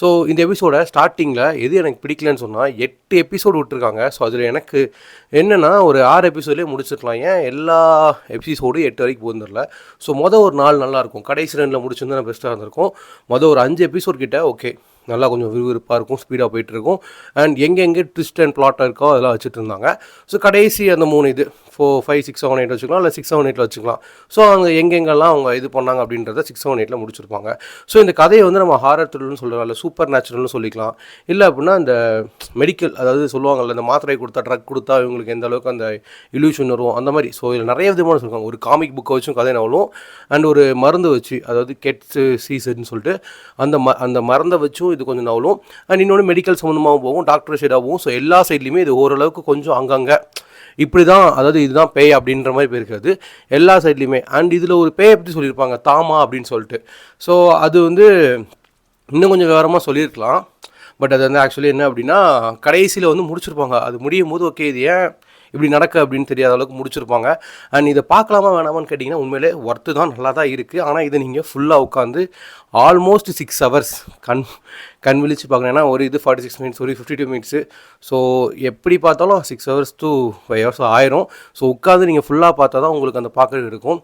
So இந்த எபிசோட ஸ்டார்டிங்கில் எது எனக்கு பிடிக்கலன்னு சொன்னால் எட்டு எபிசோடு விட்டுருக்காங்க. ஸோ அதில் எனக்கு என்னென்னா ஒரு ஆறு எபிசோட்லேயே முடிச்சிருக்கலாம். ஏன்? எல்லா எபிசோடும் எட்டு வரைக்கும் போந்துடல ஸோ மொதல் ஒரு நாள் நல்லாயிருக்கும். கடைசி ரெண்டில் முடிச்சிருந்தா பெஸ்ட்டாக இருந்திருக்கும். மொதல் ஒரு அஞ்சு எபிசோட் கிட்டே ஓகே நல்லா கொஞ்சம் விறுவிறுப்பாக இருக்கும் ஸ்பீடாக போயிட்டுருக்கும் அண்ட் எங்கெங்கே ட்விஸ்ட் அண்ட் பிளாட்டாக இருக்கோ அதெல்லாம் வச்சுட்டு இருந்தாங்க. ஸோ கடைசி அந்த மூணு இது four five six seven eight வச்சுக்கலாம் இல்லை சிக்ஸ் செவன் எயிட்டில் வச்சுக்கலாம். ஸோ அவங்க எங்கெங்கெல்லாம் அவங்க இது பண்ணாங்க அப்படின்றத சிக்ஸ் செவன் எயிட்டில் முடிச்சிருப்பாங்க. ஸோ இந்த கதையை வந்து நம்ம ஹாரர் த்ரில்னு சொல்லலாம் இல்லை சூப்பர் நேச்சுரல்னு சொல்லிக்கலாம். இல்லை அப்படின்னா இந்த மெடிக்கல் அதாவது சொல்லுவாங்கல்ல இந்த மாத்திரை கொடுத்தா ட்ரக் கொடுத்தா இவங்களுக்கு எந்த அளவுக்கு அந்த இல்யூஷன் வரும் அந்த மாதிரி. ஸோ இதில் நிறைய விதமான சொல்லுவாங்க ஒரு காமிக் புக்கை வச்சும் கதை நவலும் அண்ட் ஒரு மருந்து வச்சு அதாவது கெட்ஸு சீசன் சொல்லிட்டு அந்த ம அந்த மருந்தை வச்சும் இது கொஞ்சம் நவலும் அண்ட் இன்னொன்று மெடிக்கல் சம்மந்தமாகவும் போகும் டாக்டர் சைடாகவும் ஸோ எல்லா சைட்லேயுமே இது ஓரளவுக்கு கொஞ்சம் அங்கங்கே இப்படி தான் அதாவது இதுதான் பேய் அப்படின்ற மாதிரி போயிருக்கிறது எல்லா சைட்லேயுமே அண்ட் இதில் ஒரு பேயை பற்றி சொல்லியிருப்பாங்க தாமா அப்படின்னு சொல்லிட்டு. ஸோ அது வந்து இன்னும் கொஞ்சம் விவரமாக சொல்லியிருக்கலாம். பட் அது வந்து ஆக்சுவலி என்ன அப்படின்னா கடைசியில் வந்து முடிச்சிருப்பாங்க. அது முடியும் போது ஓகே இது ஏன் இப்படி நடக்க அப்படின்னு தெரியாத அளவுக்கு முடிச்சிருப்பாங்க. அண்ட் இதை பார்க்கலாமா வேணாமான்னு கேட்டிங்கன்னா உண்மையிலே ஒர்த்து தான் நல்லா தான் இருக்குது ஆனால் இதை நீங்கள் ஃபுல்லாக உட்காந்து ஆல்மோஸ்ட் சிக்ஸ் ஹவர்ஸ் கண் கண் விழிச்சு பார்க்கணும். ஒரு இது ஃபார்ட்டி சிக்ஸ் மினிட்ஸ் ஒரு ஃபிஃப்டி டூ மினிட்ஸு ஸோ எப்படி பார்த்தாலும் six hours two five hours ஆயிரும். ஸோ உட்காந்து நீங்கள் ஃபுல்லாக பார்த்தா தான் உங்களுக்கு அந்த பார்க்குறது இருக்கும்.